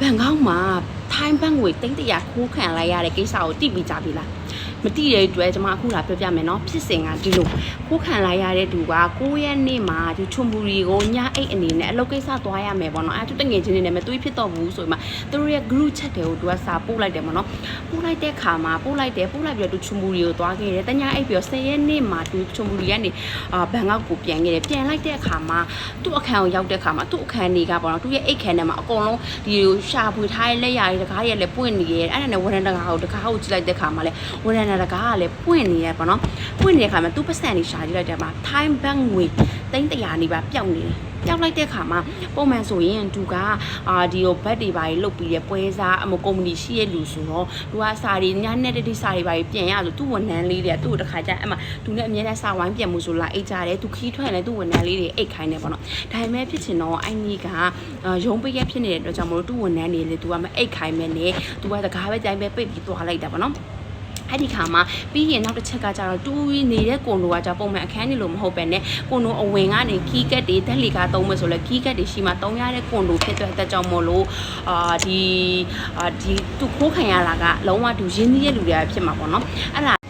ဘန်ကောက်မှာထိုင်းဘတ်ငွေတိတ်တရာခိုးခံလိုက်ရတဲ့ကိစ္စကိုသိပြီးကြပြီလား မတိတဲ့အတွက်ကျွန်မအခုလာပြောပြမယ်နော်ဖြစ်စဉ်ကဒီလိုခိုးခံလိုက်ရတဲ့သူက9ရက်နေ့မှာဒီချွန်ပူရီကိုညအိတ်အနေနဲ့အလုပ်ကိစ္စသွားရမယ်ပေါ့နော်အဲသူတငယ်ချင်းနေနဲ့မသွေးဖြစ်တော့ဘူးဆိုပြီးမှသူတို့ရဲ့ group chat တွေကိုသူကစာပို့လိုက်တယ်ပေါ့နော်ပို့လိုက်တဲ့ခါမှာပို့လိုက်တယ်ပို့လိုက်ပြီးတော့သူချွန်ပူရီကိုသွားခဲ့တယ်တညအိတ်ပြီးတော့10ရက်နေ့မှာသူချွန်ပူရီကနေအာဘန်ကောက်ကိုပြန်ခဲ့တယ်ပြန်လိုက်တဲ့အခါမှာသူ့အခန်းကိုရောက်တဲ့အခါမှာသူ့အခန်းတွေကပေါ့နော်သူ့ရဲ့အိတ်ခန်းထဲမှာအကုန်လုံးဒီရှာဖွေထားတဲ့လက်ရည်တကားတွေလည်းပွင့်နေရဲ့အဲ့ဒါနဲ့ဝရန်တကားကိုတကားကိုကြည့်လိုက်တဲ့အခါမှာလည်းဝရန်တကားကလည်းပွင့်နေရဲ့ပေါ့နော်ပွင့်နေတဲ့အခါမှာသူ့ပတ်စံတွေရှာကြည့်လိုက်တဲ့အခါမှာ time bank ငွေသိန်း100နေပါပျောက်နေတယ်ပျောက်လိုက်တဲ့ခါမှာပုံမှန်ဆိုရင်သူကအာဒီကိုဘတ်တွေပါလုတ်ပြီးရပွဲစားအမကုမ္ပဏီရှိရဲ့လူဆိုတော့သူကစာတွေညနေတတိစာတွေပါပြန်ရဆိုသူ့ဝန်ထမ်းလေးတွေကသူ့ကိုတစ်ခါကျအဲ့မှာသူနဲ့အမြဲတမ်းစာဝိုင်းပြန်မှုဆိုလာအိတ်ကြတယ်သူခီးထွက်ရင်လည်းသူ့ဝန်ထမ်းလေးတွေအိတ်ခိုင်းတယ်ပေါ့နော်ဒါပေမဲ့ဖြစ်ချင်တော့အဲ့ဒီကရုံးပိတ်ရဖြစ်နေတဲ့အတွက်ကြောင့်မလို့သူ့ဝန်ထမ်းတွေလေသူကမအိတ်ခိုင်းမဲနဲ့သူကတကားပဲကြိုင်ပဲပိတ်ပြီးသွားလိုက်တာပေါ့နော် အဲ့ဒီခါမှာပြီးရင်နောက်တစ်ချက်ကကြတော့တူးနေတဲ့ကွန်ဒိုကကြပုံမှန်အခန်းနေလို့မဟုတ်ပဲနဲ့ကွန်ဒိုအဝင်ကနေခီးကက်တွေဓာတ်လီကာသုံးမယ်ဆိုလဲခီးကက်တွေရှိမှသုံးရတဲ့ကွန်ဒိုဖြစ်တဲ့အတက်ကြောင့်မို့လို့အာဒီအာဒီသူခိုးခံရတာကလုံးဝသူရင်းနှီးတဲ့လူတွေကဖြစ်မှာပေါ့နော်အဲ့ဒါအဲ့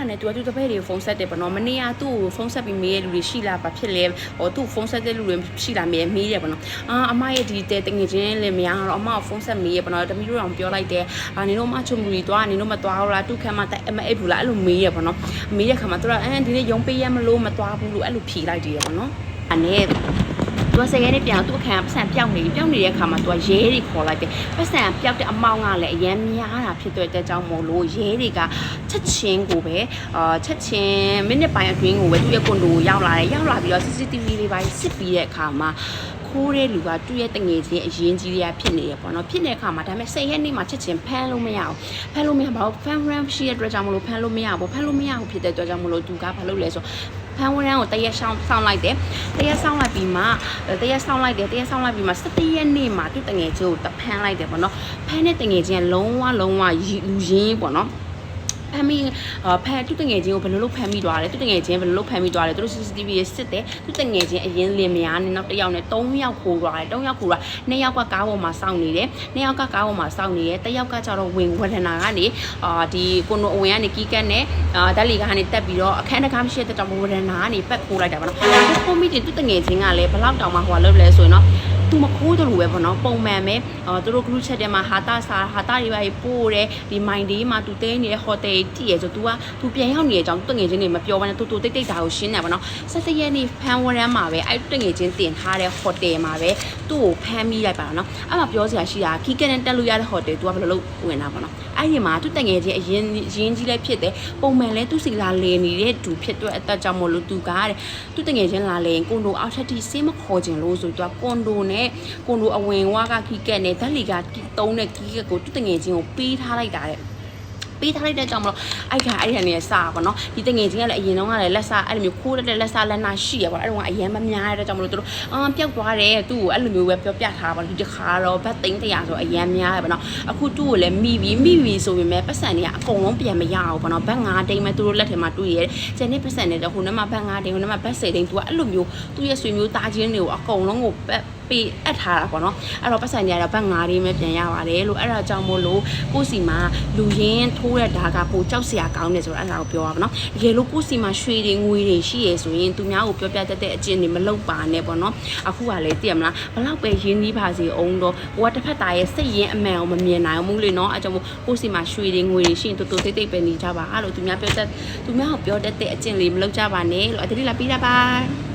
ဒါနဲ့သူကသူတပည့်တွေကိုဖုန်းဆက်တယ်ပေါ့နော်မနေ့ကသူ့ကိုဖုန်းဆက်ပြီးမေးတဲ့လူတွေရှိလားဘာဖြစ်လဲဟောသူ့ဖုန်းဆက်တဲ့လူတွေရှိလားမေးမေးတယ်ပေါ့နော်အာအမရဲ့ဒီတဲ့တငယ်ချင်းလည်းမရတော့အမကဖုန်းဆက်မေးရပေါ့နော်တမီးတို့အောင်ပြောလိုက်တယ်အာနင်တို့မချုံမူကြီးသွားနင်တို့မသွားဘူးလားသူ့ခမ်းမတိုက်အမအိပ်ဘူးလားအဲ့လိုမေးရပေါ့နော်မေးတဲ့ခါမှာသူကအဲဒီနေ့ရုံးပေးရမလို့မသွားဘူးလို့အဲ့လိုဖြေလိုက်တယ်ပေါ့နော်အဲ့ သူကစရဲနဲ့ပြန်သူ့အခန်းပတ်စံပြောက်နေပြီပြောက်နေတဲ့အခါမှာသူကရဲတွေခေါ်လိုက်တယ်ပတ်စံပြောက်တဲ့အမောင်းကလည်းအရင်များတာဖြစ်တဲ့အတွက်ကြောင့်မို့လို့ရဲတွေကချက်ချင်းကိုပဲအာချက်ချင်းမိနစ်ပိုင်းအတွင်းကိုပဲသူ့ရဲ့ကွန်ဒိုကိုရောက်လာတယ်ရောက်လာပြီးတော့ CCTV တွေပိုင်းစစ်ပြီးတဲ့အခါမှာ ခိုးတဲ့လူကသူ့ရဲ့တငယ်ချင်းအရင်ကြီးတွေကဖြစ်နေရပေါ့နော်ဖြစ်နေတဲ့အခါမှာဒါပေမဲ့၁၀ရက်နေ့မှာချက်ချင်းဖမ်းလို့မရအောင်ဖမ်းလို့မရပါဘူးဖမ်းရမ်းရှိတဲ့အတွက်ကြောင့်မလို့ဖမ်းလို့မရဘူးဖမ်းလို့မရဘူးဖြစ်တဲ့အတွက်ကြောင့်မလို့သူကဘာလုပ်လဲဆိုဖမ်းဝရမ်းကိုတရက်ဆောင်ဆောင်လိုက်တယ်တရက်ဆောင်လိုက်ပြီးမှတရက်ဆောင်လိုက်တယ်တရက်ဆောင်လိုက်ပြီးမှ17ရက်နေ့မှာသူ့တငယ်ချင်းကိုတဖမ်းလိုက်တယ်ပေါ့နော်ဖမ်းတဲ့တငယ်ချင်းကလုံးဝလုံးဝလူရင်းပေါ့နော် ဖမ်းမိဖမ်းသူတငယ်ချင်းကိုဘယ်လိုလုပ်ဖမ်းမိသွားလဲသူတငယ်ချင်းဘယ်လိုလုပ်ဖမ်းမိသွားလဲသူတို့ CCTV ရစစ်တယ်သူတငယ်ချင်းအရင်လင်မယားနဲ့နောက်တစ်ယောက်နဲ့၃ယောက်ခိုးသွားတယ်၃ယောက်ခိုးသွားနှစ်ယောက်ကကားပေါ်မှာစောင့်နေတယ်နှစ်ယောက်ကကားပေါ်မှာစောင့်နေတယ်တစ်ယောက်ကကျတော့ဝင်ဝဒနာကနေအာဒီကိုနိုအဝင်ကနေကီးကတ်နဲ့အာဓာတ်လီကနေတက်ပြီးတော့အခန်းတကားမရှိတဲ့တောင်ဝဒနာကနေပတ်ခိုးလိုက်တာပါနော်ခိုးမိတင်သူတငယ်ချင်းကလည်းဘလောက်တောင်မှဟိုလုပ်လဲဆိုရင်တော့ သူမခိုးတယ်လို့ပဲပေါ့နော်ပုံမှန်ပဲအာသူတို့ group chat ထဲမှာဟာတာစာဟာတာတွေပါပို့တယ်ဒီ mind day မှာသူတဲနေတဲ့ hotel တည်ရဆို तू က तू ပြန်ရောက်နေတဲ့အကြောင်းတငယ်ချင်းတွေမပြောဘဲနဲ့တူတူတိတ်တိတ်ဒါကိုရှင်းတယ်ပေါ့နော်ဆက်စရက်နေ့ဖမ်းဝရမ်းမှာပဲအဲ့တငယ်ချင်းတင်ထားတဲ့ hotel မှာပဲသူ့ကိုဖမ်းမိလိုက်ပါတော့နော်အဲ့မှာပြောစရာရှိတာခီးကနဲ့တက်လို့ရတဲ့ hotel तू ကဘယ်လိုလုပ်ဝင်တာပေါ့နော်အဲ့ဒီမှာသူတငယ်ချင်းအရင်ရင်းကြီးလည်းဖြစ်တယ်ပုံမှန်လဲသူစီလာလေနေတဲ့သူဖြစ်တဲ့အသက်ကြောင့်မလို့သူကတဲ့သူတငယ်ချင်းလာလေကွန်ဒိုအောက်ထက်ထိစေးမခေါ်ခြင်းလို့ဆိုတော့ကွန်ဒိုနဲ့ ဲ့ကွန်ဒိုအဝင်ဝါကခီးကက်နဲ့ဓာတ်လီကတုံးတဲ့ခီးကက်ကိုသူတငယ်ချင်းကိုပေးထားလိုက်တာတဲ့ ပေးထားလိုက်တဲ့ကြောင့်မလို့အဲ့ခါအဲ့ခါနေစပါတော့ဒီတငယ်ချင်းကလည်းအရင်တော့ကလည်းလက်စားအဲ့လိုမျိုးခိုးတဲ့လက်စားလက်နာရှိရပါတော့အဲ့တော့ကအရင်မများတဲ့ကြောင့်မလို့တို့အာပျောက်သွားတယ်သူ့ကိုအဲ့လိုမျိုးပဲပြောပြထားပါတော့ဒီတစ်ခါတော့ဘတ်သိန်း100ဆိုအရင်များရပါတော့အခုသူ့ကိုလည်းမိပြီးမိပြီးဆိုပေမဲ့ပတ်စံတွေကအကုန်လုံးပြန်မရအောင်ပေါ့နော်ဘတ်9တိန်းမဲ့သူတို့လက်ထဲမှာတွေ့ရတယ်ကျန်တဲ့ပတ်စံတွေတော့ဟိုနမှာဘတ်9တိန်းဟိုနမှာဘတ်10တိန်းသူကအဲ့လိုမျိုးသူ့ရဲ့ဆွေမျိုးသားချင်းတွေကိုအကုန်လုံးကိုပတ်ပေးအပ်ထားတာပေါ့နော်အဲ့တော့ပတ်စံတွေကတော့ဘတ်9လေးပဲပြန်ရပါတယ်လို့အဲ့ဒါကြောင့်မို့လို့ကိုစီမှာလူရင်းထိုးတဲ့ဓာကပိုကြောက်စရာကောင်းတယ်ဆိုတော့အဲ့ဒါကိုပြောရပါတော့တကယ်လို့ကိုစီမှာရွှေတွေငွေတွေရှိရဆိုရင်သူများကိုပြောပြတတ်တဲ့အကျင့်တွေမလုပ်ပါနဲ့ပေါ့နော်အခုကလည်းသိရမလားဘလောက်ပဲရင်းနှီးပါစေအောင်တော့ကိုကတစ်ဖက်သားရဲ့စိတ်ရင်းအမှန်ကိုမမြင်နိုင်ဘူးလေနော်အဲ့ကြောင့်မို့ကိုစီမှာရွှေတွေငွေတွေရှိရင်တူတူတိတ်တိတ်ပဲနေကြပါအဲ့လိုသူများပြောတတ်သူများကိုပြောတတ်တဲ့အကျင့်လေးမလုပ်ကြပါနဲ့လို့အတတိလာပြီးတာပါ